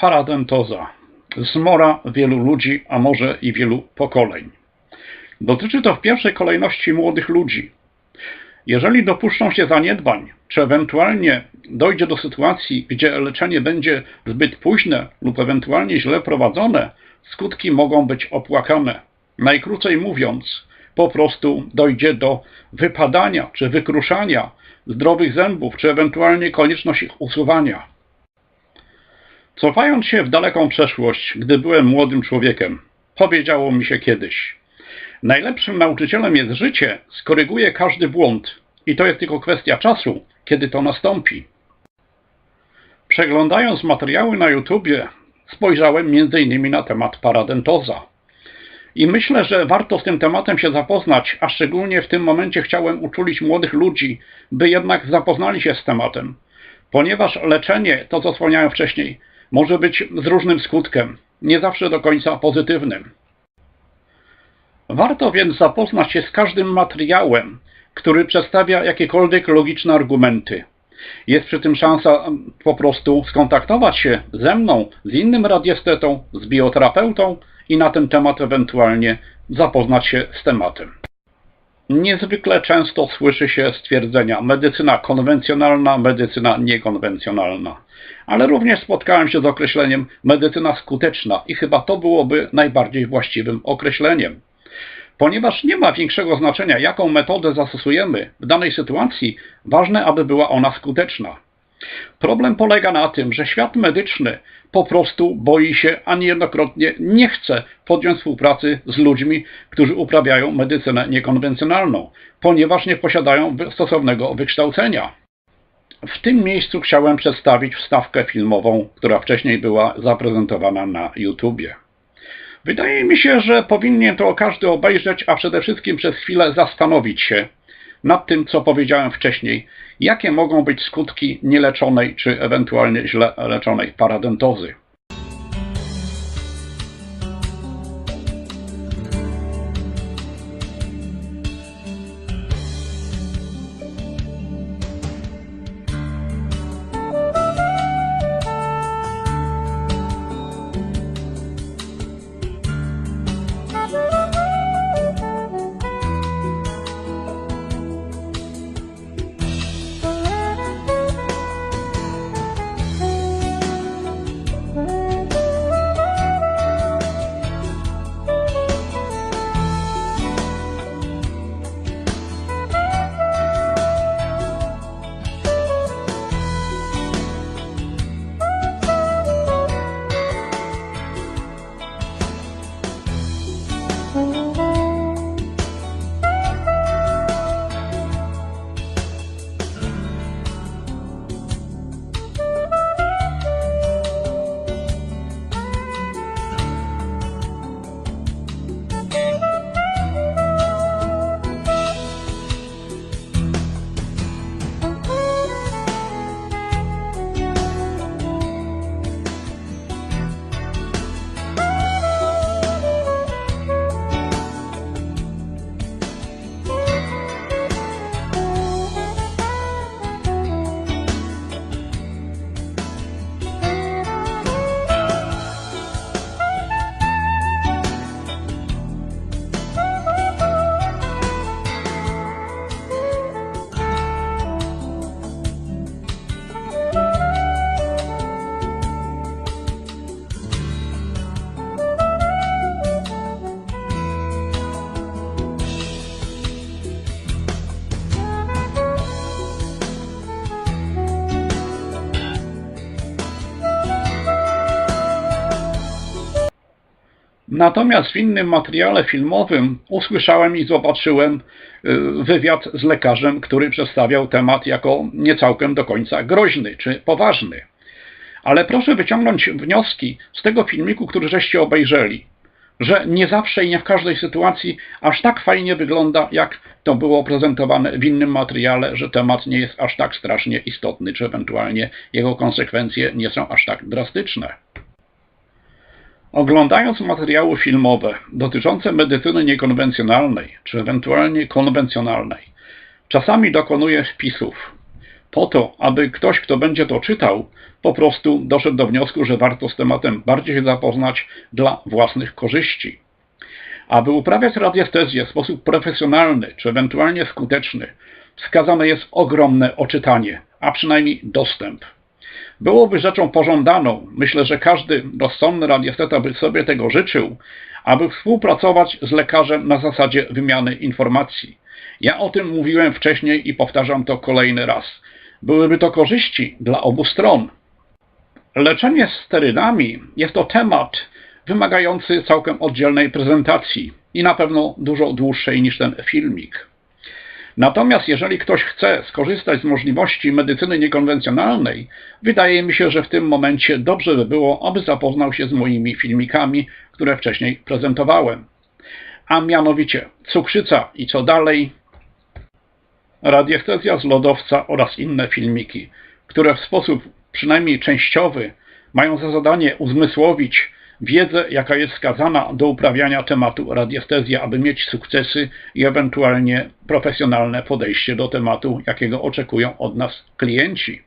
Paradentoza. Zmora wielu ludzi, a może i wielu pokoleń. Dotyczy to w pierwszej kolejności młodych ludzi. Jeżeli dopuszczą się zaniedbań, czy ewentualnie dojdzie do sytuacji, gdzie leczenie będzie zbyt późne lub ewentualnie źle prowadzone, skutki mogą być opłakane. Najkrócej mówiąc, po prostu dojdzie do wypadania czy wykruszania zdrowych zębów, czy ewentualnie konieczność ich usuwania. Cofając się w daleką przeszłość, gdy byłem młodym człowiekiem, powiedziało mi się kiedyś: Najlepszym nauczycielem jest życie, skoryguje każdy błąd i to jest tylko kwestia czasu, kiedy to nastąpi. Przeglądając materiały na YouTubie, spojrzałem m.in. na temat paradentoza. I myślę, że warto z tym tematem się zapoznać, a szczególnie w tym momencie chciałem uczulić młodych ludzi, by jednak zapoznali się z tematem. Ponieważ leczenie, to co wspomniałem wcześniej, może być z różnym skutkiem, nie zawsze do końca pozytywnym. Warto więc zapoznać się z każdym materiałem, który przedstawia jakiekolwiek logiczne argumenty. Jest przy tym szansa po prostu skontaktować się ze mną, z innym radiestetą, z bioterapeutą i na ten temat ewentualnie zapoznać się z tematem. Niezwykle często słyszy się stwierdzenia medycyna konwencjonalna, medycyna niekonwencjonalna, ale również spotkałem się z określeniem medycyna skuteczna i chyba to byłoby najbardziej właściwym określeniem. Ponieważ nie ma większego znaczenia, jaką metodę zastosujemy w danej sytuacji, ważne, aby była ona skuteczna. Problem polega na tym, że świat medyczny po prostu boi się, a niejednokrotnie nie chce podjąć współpracy z ludźmi, którzy uprawiają medycynę niekonwencjonalną, ponieważ nie posiadają stosownego wykształcenia. W tym miejscu chciałem przedstawić wstawkę filmową, która wcześniej była zaprezentowana na YouTubie. Wydaje mi się, że powinien to każdy obejrzeć, a przede wszystkim przez chwilę zastanowić się nad tym, co powiedziałem wcześniej, jakie mogą być skutki nieleczonej czy ewentualnie źle leczonej paradentozy. Natomiast w innym materiale filmowym usłyszałem i zobaczyłem y, wywiad z lekarzem, który przedstawiał temat jako niecałkiem do końca groźny czy poważny. Ale proszę wyciągnąć wnioski z tego filmiku, który żeście obejrzeli, że nie zawsze i nie w każdej sytuacji aż tak fajnie wygląda, jak to było prezentowane w innym materiale, że temat nie jest aż tak strasznie istotny, czy ewentualnie jego konsekwencje nie są aż tak drastyczne. Oglądając materiały filmowe dotyczące medycyny niekonwencjonalnej, czy ewentualnie konwencjonalnej, czasami dokonuję wpisów po to, aby ktoś, kto będzie to czytał, po prostu doszedł do wniosku, że warto z tematem bardziej się zapoznać dla własnych korzyści. Aby uprawiać radiestezję w sposób profesjonalny czy ewentualnie skuteczny, wskazane jest ogromne oczytanie, a przynajmniej dostęp. Byłoby rzeczą pożądaną, myślę, że każdy rozsądny radiesteta by sobie tego życzył, aby współpracować z lekarzem na zasadzie wymiany informacji. Ja o tym mówiłem wcześniej i powtarzam to kolejny raz. Byłyby to korzyści dla obu stron. Leczenie sterydami jest to temat wymagający całkiem oddzielnej prezentacji i na pewno dużo dłuższej niż ten filmik. Natomiast jeżeli ktoś chce skorzystać z możliwości medycyny niekonwencjonalnej, wydaje mi się, że w tym momencie dobrze by było, aby zapoznał się z moimi filmikami, które wcześniej prezentowałem. A mianowicie cukrzyca i co dalej, radiestezja z lodowca oraz inne filmiki, które w sposób przynajmniej częściowy mają za zadanie uzmysłowić wiedzę, jaka jest skazana do uprawiania tematu radiestezji, aby mieć sukcesy i ewentualnie profesjonalne podejście do tematu, jakiego oczekują od nas klienci.